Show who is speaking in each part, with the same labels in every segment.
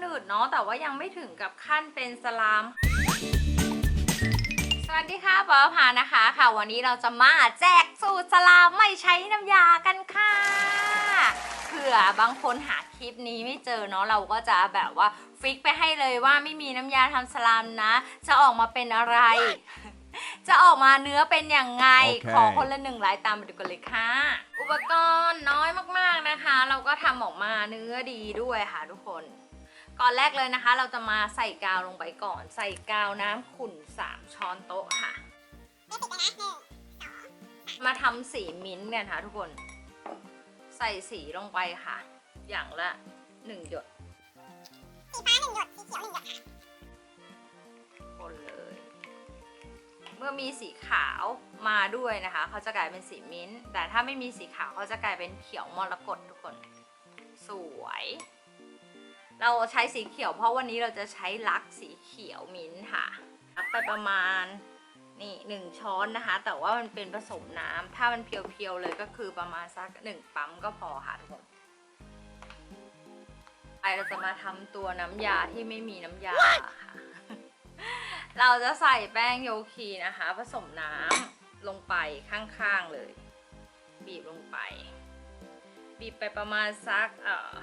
Speaker 1: หนืดเนาะแต่ว่ายังไม่ถึงกับขั้นเป็นสลาม สวัสดีค่ะปอพานะคะค่ะ วันนี้เราจะมาแจกสูตรสลามไม่ใช้น้ำยากันค่ะเผื่อบางคนหาคลิปนี้ไม่เจอเนาะเราก็จะแบบว่าฟิกไปให้เลยว่าไม่มีน้ำยาทำสลามนะ จะออกมาเป็นอะไร จะออกมาเนื้อเป็นอย่างไง
Speaker 2: โอเค
Speaker 1: ขอคนละหนึ่งลายตามมาดูกันเลยค่ะ อุปกรณ์น้อยมากๆนะคะ เราก็ทำออกมาเนื้อดีด้วยค่ะทุกคน ก่อนแรกเลยนะคะ เราจะมาใส่กาวลงไปก่อน ใส่กาวน้ำขุ่น 3 ช้อนโต๊ะค่ะ มาทำสีมิ้นท์กันค่ะทุกคน ใส่สีลงไปค่ะ อย่างละ 1 หยด
Speaker 3: สีฟ้าหนึ่งหยด สีเขียวหนึ่งหยดค่ะ
Speaker 1: คนเลย เมื่อมีสีขาวมาด้วยนะคะ เขาจะกลายเป็นสีมิ้นท์แต่ถ้าไม่มีสีขาวเขาจะกลายเป็นเขียวมรกตทุกคน สวย เราใช้สีเขียวเพราะวันนี้เราจะใช้ลักสีเขียวมิ้นค่ะลักไปประมาณนี่หนึ่งช้อนนะคะ แต่ว่ามันเป็นผสมน้ำถ้ามันเพียวๆเลยก็คือประมาณสักหนึ่งปั๊มก็พอค่ะทุกคนไปเราจะมาทำตัวน้ำยาที่ไม่มีน้ำยาค่ะเราจะใส่แป้งโยคีนะคะ ผสมน้ำลงไปข้างๆเลย บีบลงไป บีบไปประมาณสักเอ่อ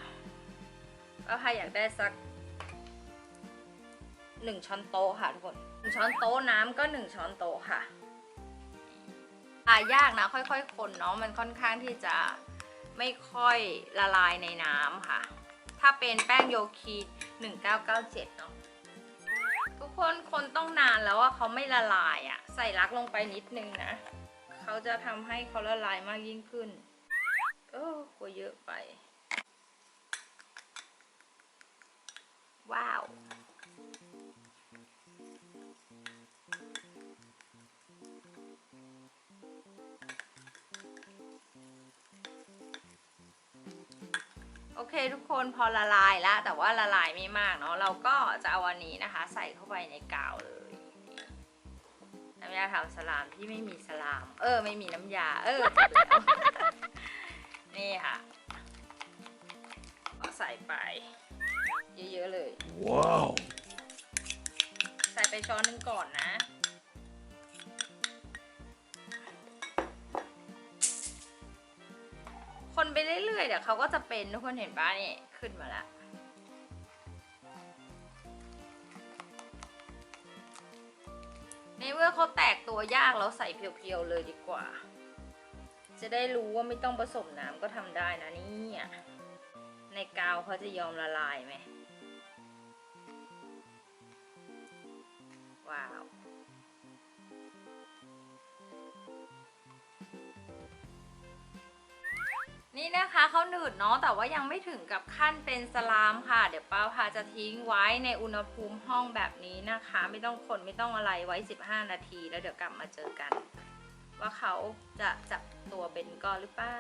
Speaker 1: ก็ใครอยากได้สักหนึ่งช้อนโต๊ะค่ะทุกคนหนึ่งช้อนโต๊ะน้ำก็หนึ่งช้อนโต๊ะค่ะทายากนะค่อยๆคนเนาะมันค่อนข้างที่จะไม่ค่อยละลายในน้ำค่ะ ถ้าเป็นแป้งโยคี1997เนาะทุกคนคนต้องนานแล้วว่าเขาไม่ละลายอะ่ะใส่รักลงไปนิดนึงนะเขาจะทำให้เขาละลายมากยิ่งขึ้น เออกลัวเยอะไป ว้าว โอเคทุกคนพอละลายแล้ว แต่ว่าละลายไม่มากเนาะเราก็จะเอาอันนี้นะคะ ใส่เข้าไปในกาวเลยน้ำยาทำสลามที่ไม่มีสลาม เออ ไม่มีน้ำยา เออ นี่ค่ะก็ใส่ไป เยอะๆเลย
Speaker 2: Wow.
Speaker 1: ใส่ไปช้อนหนึงก่อนนะ คนไปเรื่อยๆเดี๋ยวเขาก็จะเป็นทุกคนเห็นป้านี่ขึ้นมาแล้วในเมื่อเขาแตกตัวยากแล้วใส่เพียวๆเลยดีกว่า จะได้รู้ว่าไม่ต้องผสมน้ำก็ทำได้นะเนี่ย ในกาวเขาจะยอมละลายไหม ว้าว นี่นะคะเขาหนืดเนาะแต่ว่ายังไม่ถึงกับขั้นเป็นสลามค่ะ เดี๋ยวป้าพาจะทิ้งไว้ในอุณหภูมิห้องแบบนี้นะคะ ไม่ต้องคนไม่ต้องอะไรไว้ 15 นาที แล้วเดี๋ยวกลับมาเจอกัน ว่าเขาจะจับตัวเป็นก้อนหรือเปล่า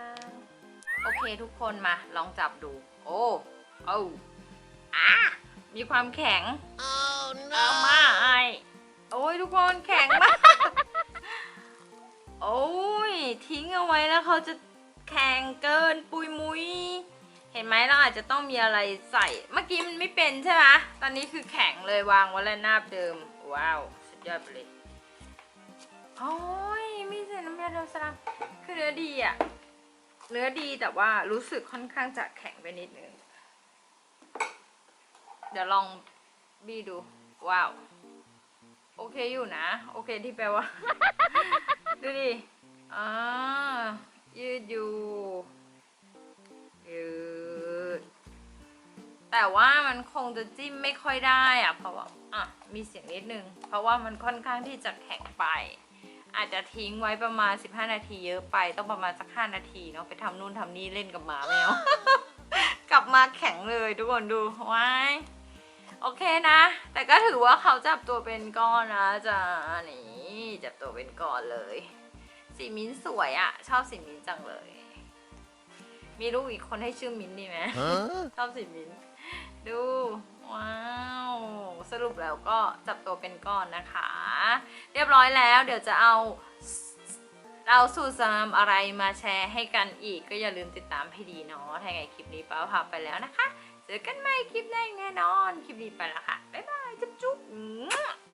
Speaker 1: โอเคทุกคนมาลองจับดู โอ้โอ้อะมีความแข็ง
Speaker 3: Oh
Speaker 1: เอามาไอโอ้ยทุกคนแข็งมาก โอ้ยทิ้งเอาไว้แล้วเขาจะแข็งเกินปุยมุย เห็นไหมเราอาจจะต้องมีอะไรใส่ เมื่อกี้มันไม่เป็นใช่ไหมตอนนี้คือแข็งเลยวางไว้แล้วหน้าบเดิม ว้าว สุดยอดไปเลย โอ้ยไม่ใส่น้ำยาทำสลัมคือเนื้อดีอะ เนื้อดีแต่ว่ารู้สึกค่อนข้างจะแข็งไปนิดนึง เดี๋ยวลองบีดู ว้าว โอเคอยู่นะ โอเคที่แปลว่า ดูดิอ่ายืดอยู่ยืดแต่ว่ามันคงจะจิ้มไม่ค่อยได้อะเพราะว่าอะมีเสียงนิดนึง เพราะว่ามันค่อนข้างที่จะแข็งไป อาจจะทิ้งไว้ประมาณ 15 นาทีเยอะไป ต้องประมาณสัก 5 นาทีเนาะไปทำนู่นทำนี่เล่นกับหมาแมว กลับมาแข็งเลยทุกคนดูว้ายโอเคนะ แต่ก็ถือว่าเขาจับตัวเป็นก้อนนะจ๊ะนี่จับตัวเป็นก้อนเลย สีมิ้นท์สวยอะชอบสีมิ้นท์จังเลย มีลูกอีกคนให้ชื่อมิ้นท์ดีไหม
Speaker 2: Huh?
Speaker 1: ชอบสีมิ้นท์ดูว้าว สรุปแล้วก็จับตัวเป็นก้อนนะคะ เรียบร้อยแล้วเดี๋ยวจะเอาเราสูตรสำอะไรมาแชร์ให้กันอีกก็อย่าลืมติดตามให้ดีเนาะถ้าไงคลิปนี้ป้าพาไปแล้วนะคะ เจอกันใหม่คลิปหน้าแน่นอน คลิปนี้ไปแล้วค่ะ บ๊ายบาย จุ๊บจุ๊บ